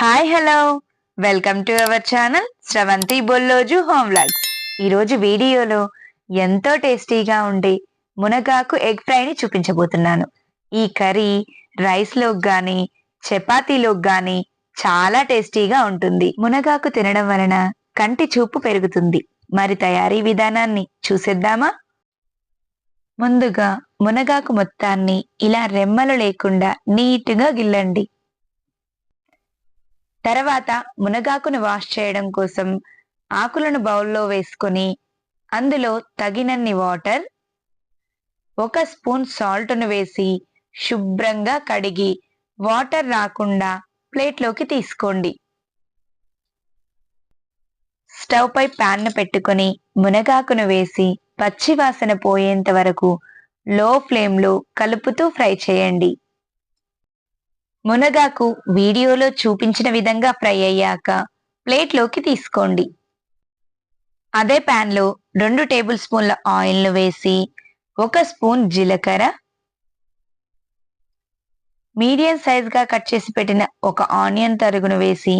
Hi hello welcome to our channel Sravanthi Bolloju home vlogs ఈరోజు వీడియోలో ఎంతో టేస్టీగా ఉండే మునగాకు ఎగ్ ఫ్రైని చూపించబోతున్నాను. ఈ కర్రీ రైస్లోకి కానీ చపాతీలోకి కానీ చాలా టేస్టీగా ఉంటుంది. మునగాకు తినడం వలన కంటి చూపు పెరుగుతుంది. మరి తయారీ విధానాన్ని చూసేద్దామా? ముందుగా మునగాకు మొత్తాన్ని ఇలా రెమ్మలు లేకుండా నీట్గా గిల్లండి. తర్వాత మునగాకును వాష్ చేయడం కోసం ఆకులను బౌల్లో వేసుకొని అందులో తగినన్ని వాటర్ ఒక స్పూన్ సాల్ట్ను వేసి శుభ్రంగా కడిగి వాటర్ రాకుండా ప్లేట్లోకి తీసుకోండి. స్టవ్ పై ప్యాన్ను పెట్టుకొని మునగాకును వేసి పచ్చివాసన పోయేంత వరకు లో ఫ్లేమ్లో కలుపుతూ ఫ్రై చేయండి. మునగాకు వీడియోలో చూపించిన విధంగా ఫ్రై అయ్యాక ప్లేట్లోకి తీసుకోండి. అదే ప్యాన్లో రెండు టేబుల్ స్పూన్ల ఆయిల్ను వేసి ఒక స్పూన్ జీలకర్ర మీడియం సైజ్గా కట్ చేసి పెట్టిన ఒక ఆనియన్ తరుగును వేసి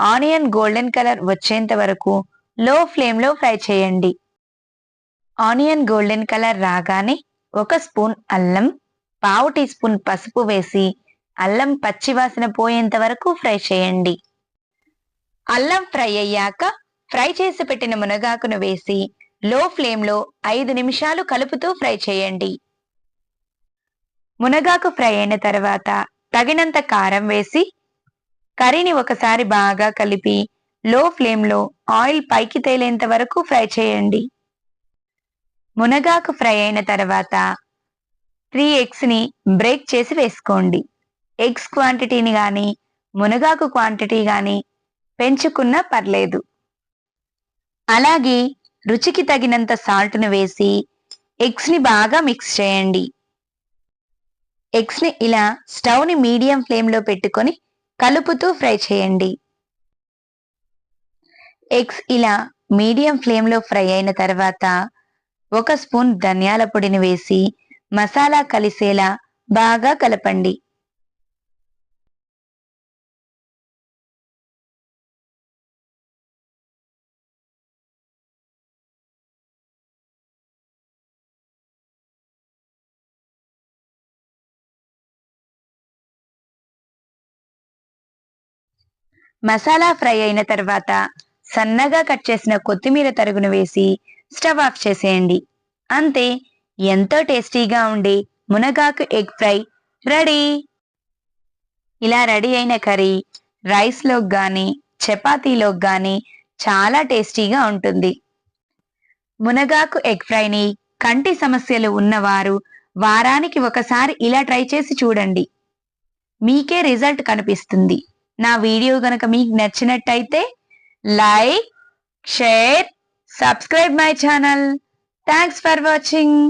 ఆనియన్ గోల్డెన్ కలర్ వచ్చేంత వరకు లో ఫ్లేమ్లో ఫ్రై చేయండి. ఆనియన్ గోల్డెన్ కలర్ రాగానే ఒక స్పూన్ అల్లం పావు టీ స్పూన్ పసుపు వేసి అల్లం పచ్చివాసన పోయేంత వరకు ఫ్రై చేయండి. అల్లం ఫ్రై అయ్యాక ఫ్రై చేసి పెట్టిన మునగాకును వేసి లో ఫ్లేమ్లో ఐదు నిమిషాలు కలుపుతూ ఫ్రై చేయండి. మునగాకు ఫ్రై అయిన తర్వాత తగినంత కారం వేసి కర్రీని ఒకసారి బాగా కలిపి లో ఫ్లేమ్లో ఆయిల్ పైకి తేలేంత వరకు ఫ్రై చేయండి. మునగాకు ఫ్రై అయిన తర్వాత త్రీ ఎగ్స్ని బ్రేక్ చేసి వేసుకోండి. ఎగ్స్ క్వాంటిటీని కానీ మునగాకు క్వాంటిటీ కానీ పెంచుకున్నా పర్లేదు. అలాగే రుచికి తగినంత సాల్ట్ను వేసి ఎగ్స్ని బాగా మిక్స్ చేయండి. ఎగ్స్ని ఇలా స్టవ్ని మీడియం ఫ్లేమ్లో పెట్టుకొని కలుపుతూ ఫ్రై చేయండి. ఎగ్స్ ఇలా మీడియం ఫ్లేమ్లో ఫ్రై అయిన తర్వాత ఒక స్పూన్ ధనియాల పొడిని వేసి మసాలా కలిసేలా బాగా కలపండి. మసాలా ఫ్రై అయిన తర్వాత సన్నగా కట్ చేసిన కొత్తిమీర తరుగును వేసి స్టవ్ ఆఫ్ చేసేయండి. అంతే ఎంతో టేస్టీగా ఉండే మునగాకు ఎగ్ ఫ్రై రెడీ. ఇలా రెడీ అయిన కర్రీ రైస్లో కానీ చపాతీలోకి కానీ చాలా టేస్టీగా ఉంటుంది. మునగాకు ఎగ్ ఫ్రైని కంటి సమస్యలు ఉన్నవారు వారానికి ఒకసారి ఇలా ట్రై చేసి చూడండి. మీకే రిజల్ట్ కనిపిస్తుంది. నా వీడియో గనక మీకు నచ్చినట్టయితే like share subscribe my channel. Thanks for watching